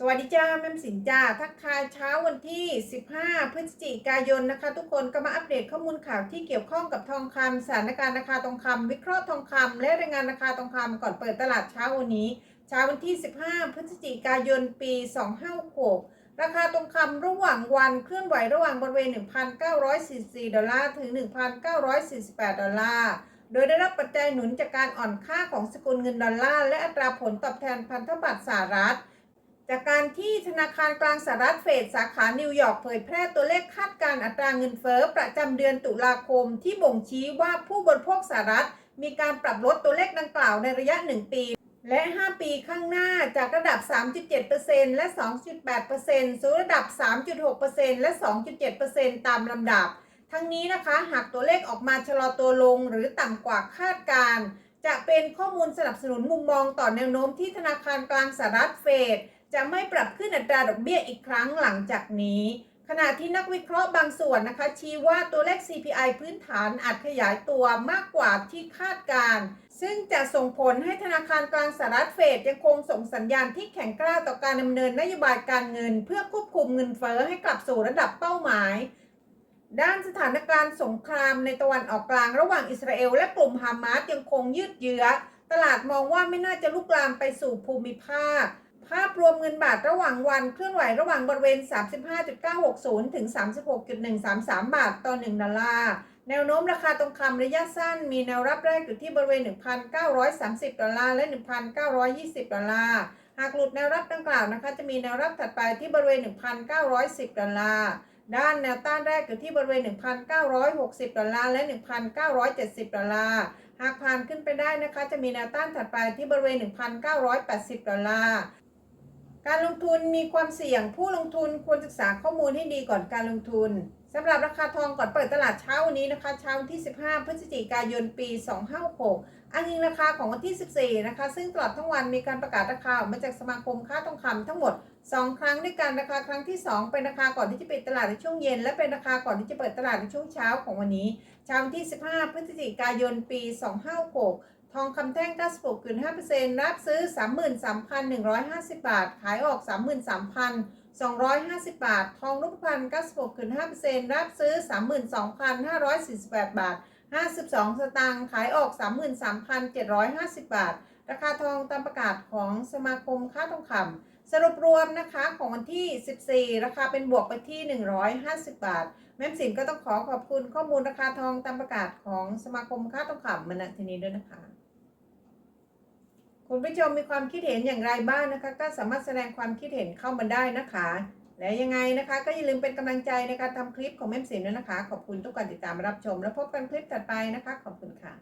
สวัสดีจ้าแม่สินจ้าทักทายเช้าวันที่ 15 พฤศจิกายนนะคะ ทุกคนก็มาอัปเดตข้อมูลข่าวที่เกี่ยวข้องกับทองคำสถานการณ์ราคาทองคำวิเคราะห์ทองคำและรายงานราคาทองคำก่อนเปิดตลาดเช้าวันนี้ เช้าวันที่ 15 พฤศจิกายนปี 2566ราคาทองคำระหว่างวันเคลื่อนไหวระหว่างบริเวณ 1,944 ดอลลาร์ถึง 1,948 ดอลลาร์โดยได้รับปัจจัยหนุนจากการอ่อนค่าของสกุลเงินดอลลาร์และอัตราผลตอบแทนพันธบัตรสหรัฐ จากการที่ธนาคารกลางสหรัฐเฟดสาขานิวยอร์กเผยแพร่ตัวเลขคาดการอัตราเงินเฟ้อประจำเดือนตุลาคม ที่บ่งชี้ว่าผู้บริโภคสหรัฐ มีการปรับลดตัวเลขดังกล่าวในระยะ 1 ปี และ 5 ปีข้างหน้าจากระดับ 3.7%และ 2.8%สู่ระดับ 3.6%และ 2.7%ตามลำดับ ทั้งนี้นะคะ หากตัวเลขออกมาชะลอตัวลงหรือต่ำกว่าคาดการ จะเป็นข้อมูลสนับสนุนมุมมองต่อแนวโน้มที่ธนาคารกลางสหรัฐเฟด จะไม่ปรับขึ้นอัตราดอกเบี้ยอีกครั้งหลังจากนี้ ขณะที่นักวิเคราะห์บางส่วนนะคะ ชี้ว่าตัวเลข CPI พื้นฐานอาจขยายตัวมากกว่าที่คาดการณ์ซึ่งจะส่งผลให้ธนาคารกลางสหรัฐเฟดยังคงส่งสัญญาณที่แข็งกร้าวต่อการดำเนินนโยบายการเงิน เพื่อควบคุมเงินเฟ้อให้กลับสู่ระดับเป้าหมายด้านสถานการณ์สงครามในตะวันออกกลางระหว่างอิสราเอลและกลุ่มฮามาสยังคงยืดเยื้อ ตลาดมองว่าไม่น่าจะลุกลามไปสู่ภูมิภาค ภาพรวมเงินบาทระหว่างวันเคลื่อนไหวระหว่างบริเวณ 35.960 ถึง 36.133 บาทต่อ 1 ดอลลาร์ แนวโน้มราคาทองคำระยะสั้น มีแนวรับแรกอยู่ที่บริเวณ 1,930 ดอลลาร์ และ 1,920 ดอลลาร์ หากหลุดแนวรับดังกล่าวนะคะ จะมีแนวรับถัดไปที่บริเวณ 1,910 ดอลลาร์ ด้านแนวต้านแรกอยู่ที่บริเวณ 1,960 ดอลลาร์ และ 1,970 ดอลลาร์หากผ่านขึ้นไปได้นะคะ จะมีแนวต้านถัดไปที่บริเวณ 1,980 ดอลลาร์ การลงทุนมีความเสี่ยงผู้ลงทุนควรศึกษาข้อมูลให้ดีก่อนการลงทุนสำหรับราคาทองก่อนเปิดตลาดเช้าวันนี้นะคะ เช้าวันที่ 15 พฤศจิกายนปี 2566อ้างอิงราคาของวันที่ 14 นะคะ ซึ่งตลอดทั้งวันมีการประกาศราคาออกมาจากสมาคมค้าทองคำทั้งหมด 2 ครั้งด้วยกันราคาครั้งที่ 2 เป็นราคาก่อนที่จะปิดตลาดในช่วงเย็น และเป็นราคาก่อนที่จะเปิดตลาดในช่วงเช้าของวันนี้ เช้าวันที่ 15 พฤศจิกายนปี 2566 ทองคำแท่ง 96.5%รับซื้อ 33,150 บาท ขายออก 33,250 บาท ทองรูปพรรณ96.5%รับซื้อ 32,548 บาท 52 สตางค์ ขายออก 33,750 บาท ราคาทองตามประกาศของสมาคมค้าทองคำ สรุปรวมนะคะของวันที่ 14 ราคาเป็นบวกไปที่ 150 บาท แม่สินก็ต้องขอขอบคุณข้อมูลราคาทองตามประกาศของสมาคมค้าทองคำมณที่นี้ด้วยนะคะ คุณผู้ชมมีความคิดเห็นอย่างไรบ้างนะคะ ก็สามารถแสดงความคิดเห็นเข้ามาได้นะคะ และยังไงนะคะ ก็อย่าลืมเป็นกำลังใจในการทำคลิปของแม่สินด้วยนะคะ ขอบคุณทุกการติดตามรับชม แล้วพบกันคลิปถัดไปนะคะ ขอบคุณค่ะ